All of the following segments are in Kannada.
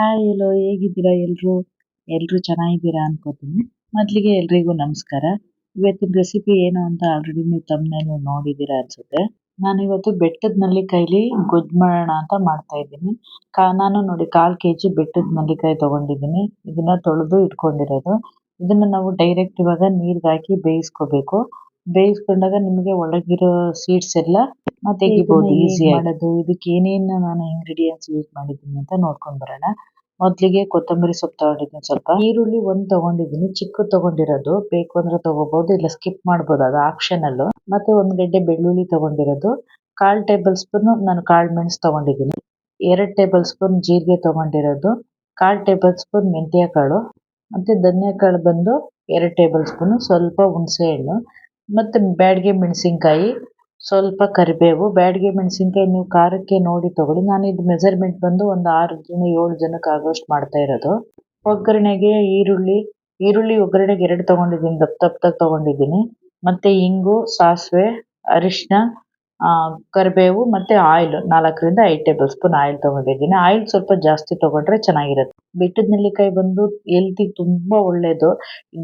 ಹಾಯ್ ಹಲೋ ಹೇಗಿದ್ದೀರಾ ಎಲ್ರು? ಎಲ್ರು ಚೆನ್ನಾಗಿದ್ದೀರಾ ಅನ್ಕೋತೀನಿ. ಮೊದಲಿಗೆ ಎಲ್ರಿಗೂ ನಮಸ್ಕಾರ. ಇವತ್ತಿನ ರೆಸಿಪಿ ಏನು ಅಂತ ಆಲ್ರೆಡಿ ನೀವು ತಮ್ಮನೇನು ನೋಡಿದ್ದೀರಾ ಅನ್ಸುತ್ತೆ. ನಾನು ಇವತ್ತು ಬೆಟ್ಟದ ನಲ್ಲಿಕಾಯಿಲಿ ಗೊಜ್ಜು ಮಾಡೋಣ ಅಂತ ಮಾಡ್ತಾ ಇದ್ದೀನಿ. ಕಾ, ನಾನು ನೋಡಿ ಕಾಲ್ ಕೆಜಿ ಬೆಟ್ಟದ ನಲ್ಲಿಕಾಯಿ ತಗೊಂಡಿದ್ದೀನಿ. ಇದನ್ನ ತೊಳೆದು ಇಟ್ಕೊಂಡಿರೋದು. ಇದನ್ನ ನಾವು ಡೈರೆಕ್ಟ್ ಇವಾಗ ನೀರಿಗೆ ಹಾಕಿ ಬೇಯಿಸ್ಕೋಬೇಕು. ಬೇಯಿಸ್ಕೊಂಡಾಗ ನಿಮಗೆ ಒಳಗಿರೋ ಸೀಡ್ಸ್ ಎಲ್ಲ ತೆಗಿಬಹುದು ಈಸಿ ಮಾಡೋದು? ಇದಕ್ಕೆ ಏನೇನು ನಾನು ಇಂಗ್ರೀಡಿಯೆಂಟ್ಸ್ ಯೂಸ್ ಮಾಡಿದ್ದೀನಿ ಅಂತ ನೋಡ್ಕೊಂಡ್ ಬರೋಣ. ಮೊದಲಿಗೆ ಕೊತ್ತಂಬರಿ ಸೊಪ್ಪು ತಗೊಂಡಿದ್ದೀನಿ ಸ್ವಲ್ಪ. ಈರುಳ್ಳಿ ಒಂದು ತಗೊಂಡಿದ್ದೀನಿ. ಚಿಕ್ಕದು ತಗೊಂಡಿರೋದು. ಬೇಕು ಅಂದ್ರೆ ತಗೋಬಹುದು ಇಲ್ಲ ಸ್ಕಿಪ್ ಮಾಡ್ಬೋದು ಅದು ಆಪ್ಷನಲ್ ಮತ್ತೆ ಒಂದು ಗಡ್ಡೆ ಬೆಳ್ಳುಳ್ಳಿ ತಗೊಂಡಿರೋದು. ಕಾಲ್ ಟೇಬಲ್ ಸ್ಪೂನ್ ನಾನು ಕಾಳು ಮೆಣಸು ತಗೊಂಡಿದ್ದೀನಿ. ಎರಡು ಟೇಬಲ್ ಸ್ಪೂನ್ ಜೀರಿಗೆ ತಗೊಂಡಿರೋದು. ಕಾಲ್ ಟೇಬಲ್ ಸ್ಪೂನ್ ಮೆಂತ್ಯ ಕಾಳು ಮತ್ತೆ ಧನ್ಯ ಕಾಳು ಬಂದು ಎರಡು ಟೇಬಲ್ ಸ್ಪೂನ್ ಸ್ವಲ್ಪ ಹುಣಸೆ ಹಣ್ಣು. ಮತ್ತೆ ಬ್ಯಾಡ್ಗೆ ಮೆಣಸಿನಕಾಯಿ, ಸ್ವಲ್ಪ ಕರಿಬೇವು, ಬ್ಯಾಡ್ಗೆ ಮೆಣಸಿನಕಾಯಿ ನೀವು ಖಾರಕ್ಕೆ ನೋಡಿ ತಗೊಳ್ಳಿ. ನಾನು ಇದು ಮೆಜರ್ಮೆಂಟ್ ಬಂದು ಒಂದು ಆರು ಜನ, ಏಳು ಜನಕ್ಕೆ ಆಗೋಷ್ಟು ಮಾಡ್ತಾ ಇರೋದು. ಒಗ್ಗರಣೆಗೆ ಈರುಳ್ಳಿ ಈರುಳ್ಳಿ ಒಗ್ಗರಣೆಗೆ ಎರಡು ತಗೊಂಡಿದ್ದೀನಿ, ದಪ್ಪ ದಪ್ಪದಾಗಿ ತಗೊಂಡಿದ್ದೀನಿ. ಮತ್ತೆ ಇಂಗು, ಸಾಸಿವೆ ಅರಿಶಿನ ಕರಿಬೇವು ಮತ್ತೆ ಆಯಿಲ್ ನಾಲ್ಕರಿಂದ ಐದು ಟೇಬಲ್ ಸ್ಪೂನ್ ಆಯಿಲ್ ತಗೊಂಡಿದ್ದೀನಿ. ಆಯಿಲ್ ಸ್ವಲ್ಪ ಜಾಸ್ತಿ ತಗೊಂಡ್ರೆ ಚೆನ್ನಾಗಿರುತ್ತೆ. ಬೆಟ್ಟದ ನೆಲ್ಲಿಕಾಯಿ ಬಂದು ಹೆಲ್ತಿಗೆ ತುಂಬ ಒಳ್ಳೆಯದು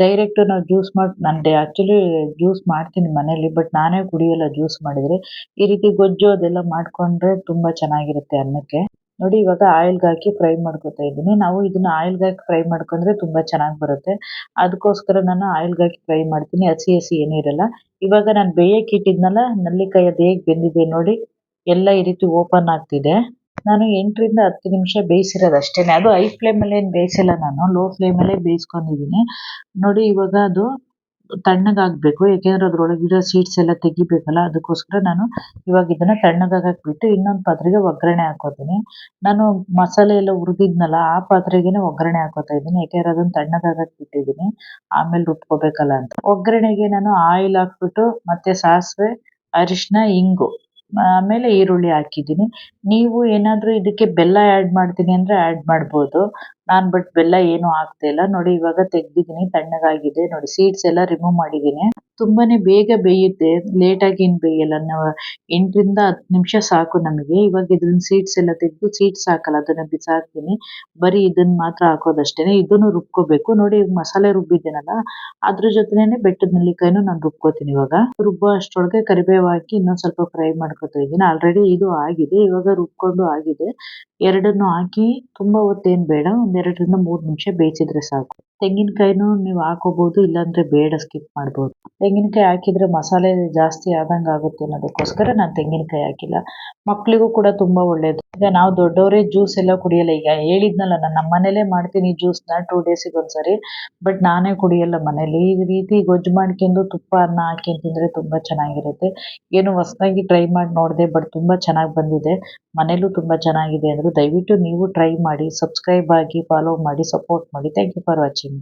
ಡೈರೆಕ್ಟ್ ನಾವು ಜ್ಯೂಸ್ ಮಾಡಿ ನಾನು ಆ್ಯಕ್ಚುಲಿ ಜ್ಯೂಸ್ ಮಾಡ್ತೀನಿ ಮನೇಲಿ ಬಟ್ ನಾನೇ ಕುಡಿಯಲ್ಲ ಜ್ಯೂಸ್ ಮಾಡಿದರೆ ಈ ರೀತಿ ಗೊಜ್ಜು ಅದೆಲ್ಲ ಮಾಡಿಕೊಂಡ್ರೆ ತುಂಬ ಚೆನ್ನಾಗಿರುತ್ತೆ ಅನ್ನಕ್ಕೆ. ನೋಡಿ, ಇವಾಗ ಆಯಿಲ್ ಹಾಕಿ ಫ್ರೈ ಮಾಡ್ಕೊತಾ ಇದ್ದೀನಿ. ನಾವು ಇದನ್ನ ಆಯಿಲ್ ಹಾಕಿ ಫ್ರೈ ಮಾಡ್ಕೊಂಡ್ರೆ ತುಂಬಾ ಚೆನ್ನಾಗಿ ಬರುತ್ತೆ. ಅದಕ್ಕೋಸ್ಕರ ನಾನು ಆಯಿಲ್ ಹಾಕಿ ಫ್ರೈ ಮಾಡ್ತೀನಿ. ಹಸಿ ಹಸಿ ಏನೂ ಇರಲ್ಲ. ಇವಾಗ ನಾನು ಬೇಯಕ್ಕೆ ಇಟ್ಟಿದ್ನಲ್ಲ, ನೆಲ್ಲಿಕಾಯಿ ಅದು ಹೇಗೆ ಬೆಂದಿದೆ ನೋಡಿ. ಎಲ್ಲ ಈ ರೀತಿ ಓಪನ್ ಆಗ್ತಿದೆ. ನಾನು ಎಂಟರಿಂದ ಹತ್ತು ನಿಮಿಷ ಬೇಯಿಸಿರೋದು ಅಷ್ಟೇನೆ. ಅದು ಹೈ ಫ್ಲೇಮಲ್ಲಿ ಏನು ಬೇಯಿಸಿಲ್ಲ ನಾನು. ಲೋ ಫ್ಲೇಮಲ್ಲೇ ಬೇಯಿಸ್ಕೊಂಡಿದ್ದೀನಿ. ನೋಡಿ, ಇವಾಗ ಅದು ತಣ್ಣಗಾಗಬೇಕು. ಅದ್ರೊಳಗೆ ಇರೋ ಸೀಡ್ಸ್ ಎಲ್ಲ ತೆಗಿಬೇಕಲ್ಲ, ಅದಕ್ಕೋಸ್ಕರ ನಾನು ಇವಾಗ ಇದನ್ನ ತಣ್ಣಗಾಗಕ್ಕೆ ಬಿಟ್ಟು ಇನ್ನೊಂದು ಪಾತ್ರೆಗೆ ಒಗ್ಗರಣೆ ಹಾಕೋತೀನಿ. ನಾನು ಮಸಾಲೆ ಎಲ್ಲ ಹುರಿದಿದ್ನಲ್ಲ, ಆ ಪಾತ್ರೆಗೇನೆ ಒಗ್ಗರಣೆ ಹಾಕೋತಾ ಇದ್ದೀನಿ. ಯಾಕೆಂದ್ರೆ ಅದನ್ನ ತಣ್ಣಗಾಗಕ್ಕೆ ಬಿಟ್ಟಿದೀನಿ ಆಮೇಲೆ ರುಬ್ಕೋಬೇಕಲ್ಲ ಅಂತ. ಒಗ್ಗರಣೆಗೆ ನಾನು ಆಯಿಲ್ ಹಾಕ್ಬಿಟ್ಟು, ಮತ್ತೆ ಸಾಸಿವೆ ಅರಿಶಿನ ಇಂಗು, ಆಮೇಲೆ ಈರುಳ್ಳಿ ಹಾಕಿದ್ದೀನಿ. ನೀವು ಏನಾದರೂ ಇದಕ್ಕೆ ಬೆಲ್ಲ ಆ್ಯಡ್ ಮಾಡ್ತೀನಿ ಅಂದರೆ ಆ್ಯಡ್ ಮಾಡ್ಬೋದು. ನಾನು ಬಟ್ ಬೆಲ್ಲ ಏನು ಹಾಕ್ತಾ ಇಲ್ಲ. ನೋಡಿ, ಇವಾಗ ತೆಗ್ದಿದ್ದೀನಿ, ತಣ್ಣಗಾಗಿದೆ. ನೋಡಿ ಸೀಡ್ಸ್ ಎಲ್ಲ ರಿಮೂವ್ ಮಾಡಿದ್ದೀನಿ. ತುಂಬಾನೇ ಬೇಗ ಬೇಯುತ್ತೆ. ಲೇಟ್ ಆಗಿ ಏನು ಬೇಯಲ್ಲ. ನಾವು ಎಂಟರಿಂದ ಹತ್ತು ನಿಮಿಷ ಸಾಕು ನಮಗೆ. ಇವಾಗ ಇದನ್ನ ಸೀಡ್ಸ್ ಎಲ್ಲ ತೆಗೆದು ಸೀಡ್ಸ್ ಹಾಕಲ್ಲ, ಅದನ್ನ ಬಿಸಾಕ್ತೀನಿ ಬರೀ ಇದನ್ನ ಮಾತ್ರ ಹಾಕೋದಷ್ಟೇನೆ. ಇದನ್ನು ರುಬ್ಕೋಬೇಕು. ನೋಡಿ ಮಸಾಲೆ ರುಬ್ಬಿದ್ದೀನಲ್ಲ, ಅದ್ರ ಜೊತೆನೆ ಬೆಟ್ಟದ ನೆಲ್ಲಿಕಾಯಿನೂ ನಾನು ರುಬ್ಕೋತೀನಿ ಇವಾಗ. ರುಬ್ಬೋ ಅಷ್ಟೊಳಗೆ ಕರಿಬೇವು ಹಾಕಿ ಇನ್ನೊಂದು ಸ್ವಲ್ಪ ಫ್ರೈ ಮಾಡ್ಕೊತಾ ಇದ್ದೀನಿ. ಆಲ್ರೆಡಿ ಇದು ಆಗಿದೆ. ಇವಾಗ ರುಬ್ಕೊಂಡು ಆಗಿದೆ. ಎರಡನ್ನು ಹಾಕಿ ತುಂಬಾ ಹೊತ್ತೇನು ಬೇಡ. ಒಂದೆರಡರಿಂದ ಮೂರು ನಿಮಿಷ ಬೇಯಿಸಿದ್ರೆ ಸಾಕು. ತೆಂಗಿನಕಾಯಿನೂ ನೀವು ಹಾಕೋಬಹುದು ಇಲ್ಲಾಂದ್ರೆ ಬೇಡ ಸ್ಕಿಪ್ ಮಾಡಬಹುದು ತೆಂಗಿನಕಾಯಿ ಹಾಕಿದ್ರೆ ಮಸಾಲೆ ಜಾಸ್ತಿ ಆದಂಗೆ ಆಗುತ್ತೆ ಅನ್ನೋದಕ್ಕೋಸ್ಕರ ನಾನು ತೆಂಗಿನಕಾಯಿ ಹಾಕಿಲ್ಲ. ಮಕ್ಕಳಿಗೂ ಕೂಡ ತುಂಬಾ ಒಳ್ಳೆಯದು ಈಗ ನಾವು ದೊಡ್ಡವರೇ ಜ್ಯೂಸ್ ಎಲ್ಲ ಕುಡಿಯಲ್ಲ. ಈಗ ಹೇಳಿದ್ನಲ್ಲ, ನಾನು ನಮ್ಮ ಮನೇಲೇ ಮಾಡ್ತೀನಿ ಜ್ಯೂಸ್ನ ಟೂ ಡೇಸ್ ಡೇಸಿಗೆ ಒಂದ್ಸರಿ ಬಟ್ ನಾನೇ ಕುಡಿಯಲ್ಲ ಮನೇಲಿ. ಈ ರೀತಿ ಗೊಜ್ಜು ಮಾಡ್ಕೊಂಡು ತುಪ್ಪ, ಅನ್ನ ಹಾಕಿ ತಿಂದ್ರೆ ತುಂಬಾ ಚೆನ್ನಾಗಿರುತ್ತೆ. ಏನು ಹೊಸದಾಗಿ ಟ್ರೈ ಮಾಡಿ ನೋಡಿದೆ ಬಟ್ ತುಂಬಾ ಚೆನ್ನಾಗಿ ಬಂದಿದೆ. ಮನೇಲೂ ತುಂಬಾ ಚೆನ್ನಾಗಿದೆ ಅಂದ್ರೆ ದಯವಿಟ್ಟು ನೀವು ಟ್ರೈ ಮಾಡಿ ಸಬ್ಸ್ಕ್ರೈಬ್ ಆಗಿ ಫಾಲೋ ಮಾಡಿ ಸಪೋರ್ಟ್ ಮಾಡಿ. Thank you for watching